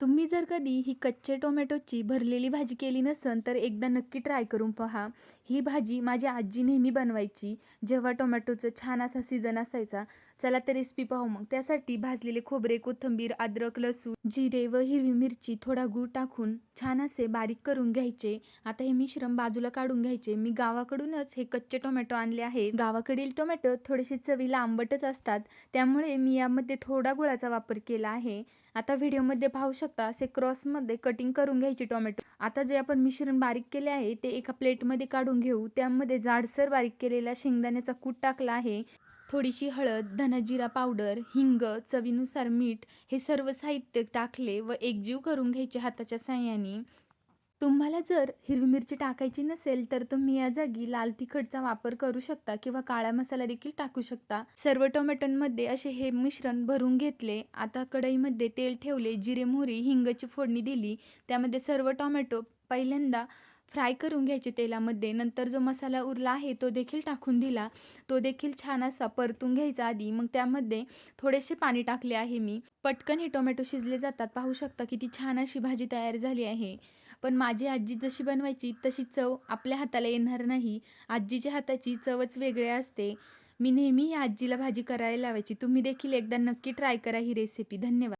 तुम्ही जर कधी ही कच्चे टोमॅटोची भरलेली भाजी केली नसन तर एकदा नक्की ट्राय करून पहा. ही भाजी माझी आजी नेहमी बनवायची. जेव्हा टोमॅटोचं छान असा सीझन असायचा चला तर रेसिपी पाहू मग. त्यासाठी भाजलेले खोबरे कोथिंबीर अद्रक लसूण जिरे व हिरवी मिरची थोडा गूळ टाकून छान असे बारीक करून घ्यायचे. आता हे मिश्रण बाजूला काढून घ्यायचे. मी गावाकडूनच हे कच्चे टोमॅटो आणले आहे. गावाकडील टोमॅटो थोडेसे चवीला आंबटच असतात त्यामुळे मी यामध्ये थोडा गुळाचा वापर केला आहे. आता व्हिडिओमध्ये पाहू शकता असे क्रॉसमध्ये कटिंग करून घ्यायचे टोमॅटो. आता जे आपण मिश्रण बारीक केले आहे ते एका प्लेटमध्ये काढून घेऊ. त्यामध्ये जाडसर बारीक केलेला शेंगदाण्याचा कूट टाकला आहे. थोडीशी हळद धनजिरा पावडर हिंग चवीनुसार मीठ हे सर्व साहित्य टाकले व एकजीव करून घ्यायचे हाताच्या साह्याने. तुम्हाला जर हिरवी मिरची टाकायची नसेल तर तुम्ही या जागी लाल तिखटचा वापर करू शकता किंवा काळा मसाला देखील टाकू शकता. सर्व टोमॅटोंमध्ये असे हे मिश्रण भरून घेतले. आता कढईमध्ये तेल ठेवले जिरे मोहरी हिंगची फोडणी दिली. त्यामध्ये सर्व टोमॅटो पहिल्यांदा फ्राय करून घ्यायचे तेलामध्ये. नंतर जो मसाला उरला आहे तो देखील टाकून दिला. तो देखील छान असा परतून घ्यायचा आधी. मग त्यामध्ये थोडेसे पाणी टाकले आहे मी. पटकन हे टोमॅटो शिजले जातात. पाहू शकता किती छान अशी भाजी तयार झाली आहे. पण माझी आजी जशी बनवायची तशी चव आपल्या हाताला येणार नाही. आजीच्या हाताची चवच वेगळी असते. मी नेहमी आजीला भाजी करायला लावायची. तुम्ही देखील एकदा नक्की ट्राय करा ही रेसिपी धन्यवाद.